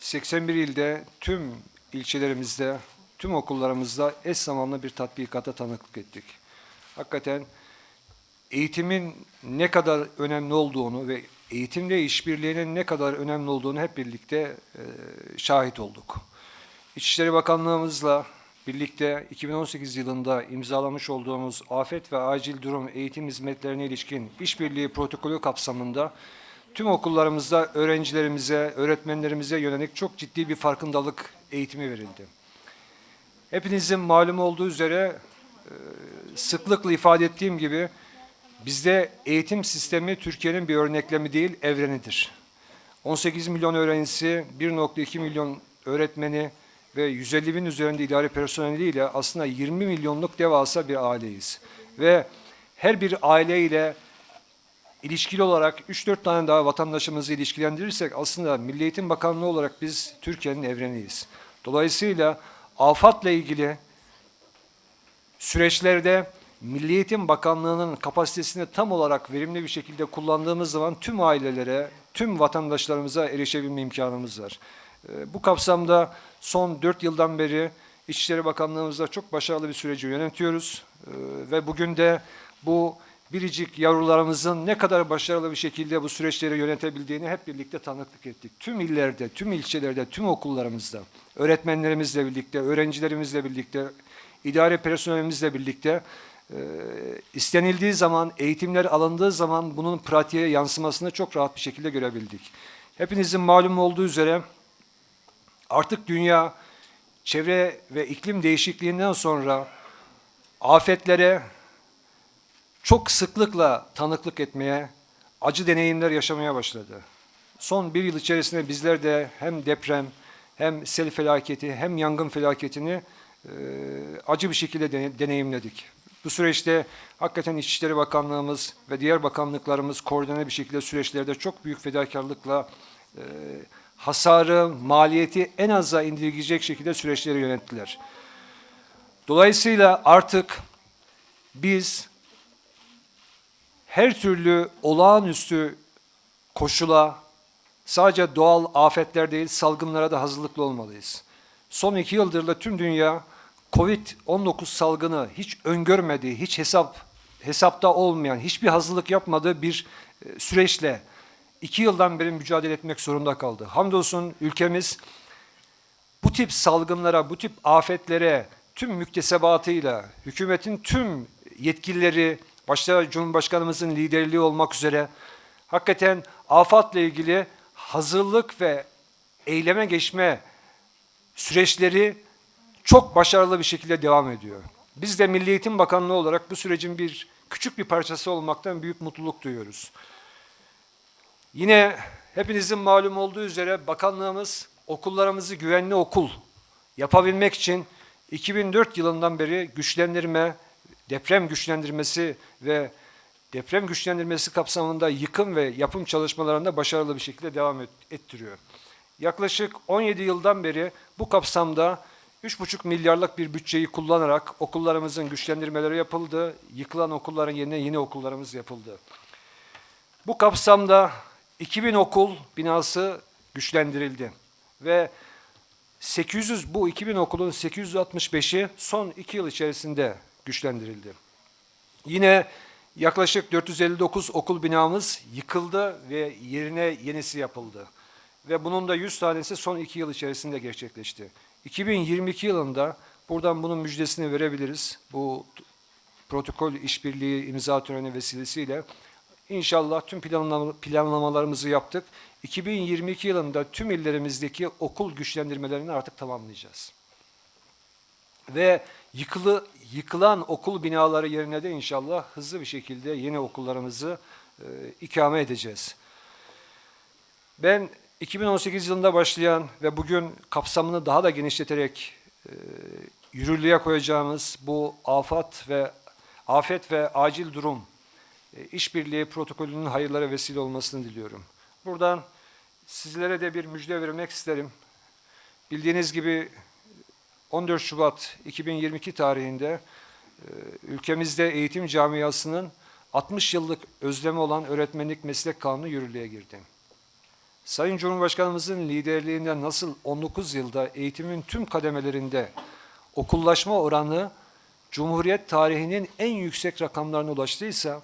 81 ilde tüm ilçelerimizde, tüm okullarımızda eş zamanlı bir tatbikata tanıklık ettik. Hakikaten eğitimin ne kadar önemli olduğunu ve eğitimle işbirliğinin ne kadar önemli olduğunu hep birlikte e, şahit olduk. İçişleri Bakanlığımızla birlikte 2018 yılında imzalamış olduğumuz afet ve acil durum eğitim hizmetlerine ilişkin işbirliği protokolü kapsamında tüm okullarımızda öğrencilerimize, öğretmenlerimize yönelik çok ciddi bir farkındalık eğitimi verildi. Hepinizin malum olduğu üzere e, sıklıkla ifade ettiğim gibi bizde eğitim sistemi Türkiye'nin bir örneklemi değil, evrenidir. 18 milyon öğrencisi, 1.2 milyon öğretmeni ve 150 bin üzerinde idari personeliyle aslında 20 milyonluk devasa bir aileyiz. Ve her bir aileyle ilişkili olarak 3-4 tane daha vatandaşımızı ilişkilendirirsek aslında Milli Eğitim Bakanlığı olarak biz Türkiye'nin evreniyiz. Dolayısıyla afatla ilgili süreçlerde Milli Eğitim Bakanlığı'nın kapasitesini tam olarak verimli bir şekilde kullandığımız zaman tüm ailelere, tüm vatandaşlarımıza erişebilme imkanımız var. Ee, Bu kapsamda son 4 yıldan beri İçişleri Bakanlığımızda çok başarılı bir süreci yönetiyoruz. Ee, Ve bugün de bu biricik yavrularımızın ne kadar başarılı bir şekilde bu süreçleri yönetebildiğini hep birlikte tanıklık ettik. Tüm illerde, tüm ilçelerde, tüm okullarımızda, öğretmenlerimizle birlikte, öğrencilerimizle birlikte, idare personelimizle birlikte e, istenildiği zaman, eğitimler alındığı zaman bunun pratiğe yansımasını çok rahat bir şekilde görebildik. Hepinizin malum olduğu üzere artık dünya çevre ve iklim değişikliğinden sonra afetlere çok sıklıkla tanıklık etmeye, acı deneyimler yaşamaya başladı. Son bir yıl içerisinde bizler de hem deprem, hem sel felaketi, hem yangın felaketini e, acı bir şekilde dene- deneyimledik. Bu süreçte hakikaten İçişleri Bakanlığımız ve diğer bakanlıklarımız koordine bir şekilde süreçlerde çok büyük fedakarlıkla e, hasarı, maliyeti en aza indirgeyecek şekilde süreçleri yönettiler. Dolayısıyla artık biz her türlü olağanüstü koşula sadece doğal afetler değil salgınlara da hazırlıklı olmalıyız. Son iki yıldır da tüm dünya Covid-19 salgını hiç öngörmediği, hiç hesap hesapta olmayan, hiçbir hazırlık yapmadığı bir e, süreçle iki yıldan beri mücadele etmek zorunda kaldı. Hamdolsun ülkemiz bu tip salgınlara, bu tip afetlere tüm müktesebatıyla, hükümetin tüm yetkilileri, başta Cumhurbaşkanımızın liderliği olmak üzere hakikaten afatla ilgili hazırlık ve eyleme geçme süreçleri çok başarılı bir şekilde devam ediyor. Biz de Milli Eğitim Bakanlığı olarak bu sürecin bir küçük bir parçası olmaktan büyük mutluluk duyuyoruz. Yine hepinizin malum olduğu üzere bakanlığımız okullarımızı güvenli okul yapabilmek için 2004 yılından beri güçlendirme, deprem güçlendirmesi ve deprem güçlendirmesi kapsamında yıkım ve yapım çalışmalarında başarılı bir şekilde devam et- ettiriyor. Yaklaşık 17 yıldan beri bu kapsamda 3,5 milyarlık bir bütçeyi kullanarak okullarımızın güçlendirmeleri yapıldı. Yıkılan okulların yerine yeni okullarımız yapıldı. Bu kapsamda 2000 okul binası güçlendirildi ve 800 bu 2000 okulun 865'i son 2 yıl içerisinde güçlendirildi. Yine yaklaşık 459 okul binamız yıkıldı ve yerine yenisi yapıldı. Ve bunun da 100 tanesi son 2 yıl içerisinde gerçekleşti. 2022 yılında buradan bunun müjdesini verebiliriz. Bu protokol işbirliği imza töreni vesilesiyle İnşallah tüm planlama- planlamalarımızı yaptık. 2022 yılında tüm illerimizdeki okul güçlendirmelerini artık tamamlayacağız. Ve yıkılı, yıkılan okul binaları yerine de inşallah hızlı bir şekilde yeni okullarımızı e, ikame edeceğiz. Ben 2018 yılında başlayan ve bugün kapsamını daha da genişleterek e, yürürlüğe koyacağımız bu afat ve afet ve acil durum e, işbirliği protokolünün hayırlara vesile olmasını diliyorum. Buradan sizlere de bir müjde vermek isterim. Bildiğiniz gibi 14 Şubat 2022 tarihinde e, ülkemizde eğitim camiasının 60 yıllık özlemi olan öğretmenlik meslek kanunu yürürlüğe girdi. Sayın Cumhurbaşkanımızın liderliğinde nasıl 19 yılda eğitimin tüm kademelerinde okullaşma oranı Cumhuriyet tarihinin en yüksek rakamlarına ulaştıysa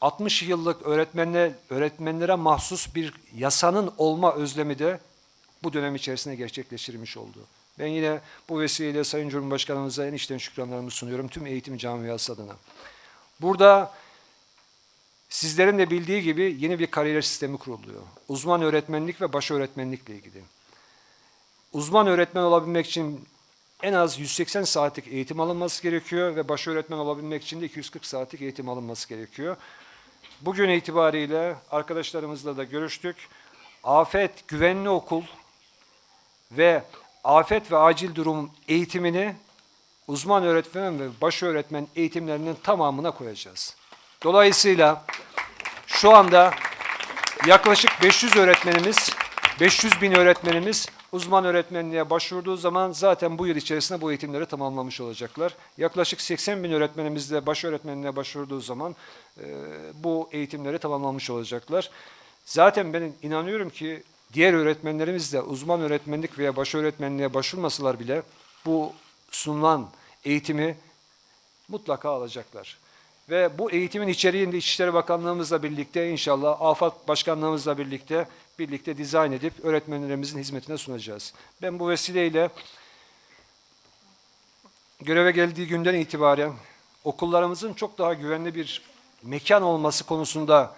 60 yıllık öğretmenler, öğretmenlere mahsus bir yasanın olma özlemi de bu dönem içerisinde gerçekleştirilmiş oldu. Ben yine bu vesileyle Sayın Cumhurbaşkanımıza en içten şükranlarımı sunuyorum tüm eğitim camiası adına. Burada sizlerin de bildiği gibi yeni bir kariyer sistemi kuruluyor. Uzman öğretmenlik ve baş öğretmenlikle ilgili. Uzman öğretmen olabilmek için en az 180 saatlik eğitim alınması gerekiyor ve baş öğretmen olabilmek için de 240 saatlik eğitim alınması gerekiyor. Bugün itibariyle arkadaşlarımızla da görüştük. Afet Güvenli Okul ve afet ve acil durum eğitimini uzman öğretmen ve baş öğretmen eğitimlerinin tamamına koyacağız. Dolayısıyla şu anda yaklaşık 500 öğretmenimiz, 500 bin öğretmenimiz uzman öğretmenliğe başvurduğu zaman zaten bu yıl içerisinde bu eğitimleri tamamlamış olacaklar. Yaklaşık 80 bin öğretmenimiz de baş öğretmenliğe başvurduğu zaman e, bu eğitimleri tamamlamış olacaklar. Zaten ben inanıyorum ki diğer öğretmenlerimiz de uzman öğretmenlik veya baş öğretmenliğe başvurmasalar bile bu sunulan eğitimi mutlaka alacaklar. Ve bu eğitimin içeriğini de İçişleri Bakanlığımızla birlikte inşallah AFAD Başkanlığımızla birlikte birlikte dizayn edip öğretmenlerimizin hizmetine sunacağız. Ben bu vesileyle göreve geldiği günden itibaren okullarımızın çok daha güvenli bir mekan olması konusunda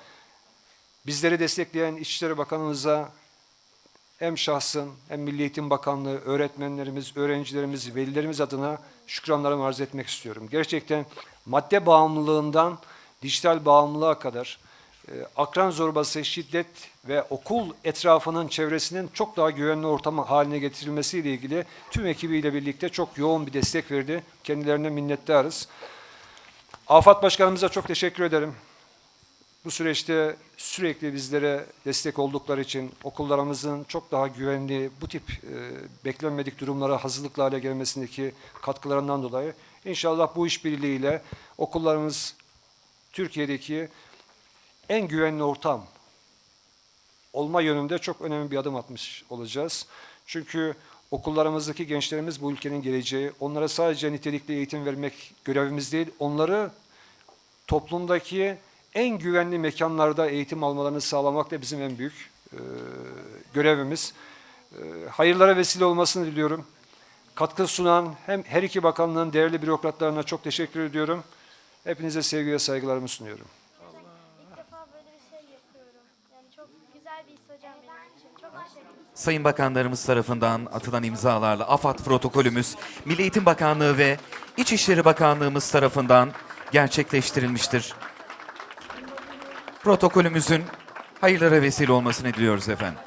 bizleri destekleyen İçişleri Bakanımıza hem şahsın hem Milli Eğitim Bakanlığı, öğretmenlerimiz, öğrencilerimiz, velilerimiz adına şükranlarımı arz etmek istiyorum. Gerçekten madde bağımlılığından dijital bağımlılığa kadar e, akran zorbası, şiddet ve okul etrafının çevresinin çok daha güvenli ortam haline getirilmesiyle ilgili tüm ekibiyle birlikte çok yoğun bir destek verdi. Kendilerine minnettarız. Afat Başkanımıza çok teşekkür ederim. Bu süreçte sürekli bizlere destek oldukları için okullarımızın çok daha güvenli, bu tip e, beklenmedik durumlara hazırlıklı hale gelmesindeki katkılarından dolayı inşallah bu işbirliğiyle okullarımız Türkiye'deki en güvenli ortam olma yönünde çok önemli bir adım atmış olacağız. Çünkü okullarımızdaki gençlerimiz bu ülkenin geleceği. Onlara sadece nitelikli eğitim vermek görevimiz değil, onları toplumdaki en güvenli mekanlarda eğitim almalarını sağlamak da bizim en büyük e, görevimiz. E, hayırlara vesile olmasını diliyorum. Katkı sunan hem her iki bakanlığın değerli bürokratlarına çok teşekkür ediyorum. Hepinize sevgi ve saygılarımı sunuyorum. İlk defa böyle bir şey yapıyorum. Yani çok güzel bir his hocam benim için. Çok teşekkür ederim. Sayın Bakanlarımız tarafından atılan imzalarla AFAD protokolümüz Milli Eğitim Bakanlığı ve İçişleri Bakanlığımız tarafından gerçekleştirilmiştir. Protokolümüzün hayırlara vesile olmasını diliyoruz efendim.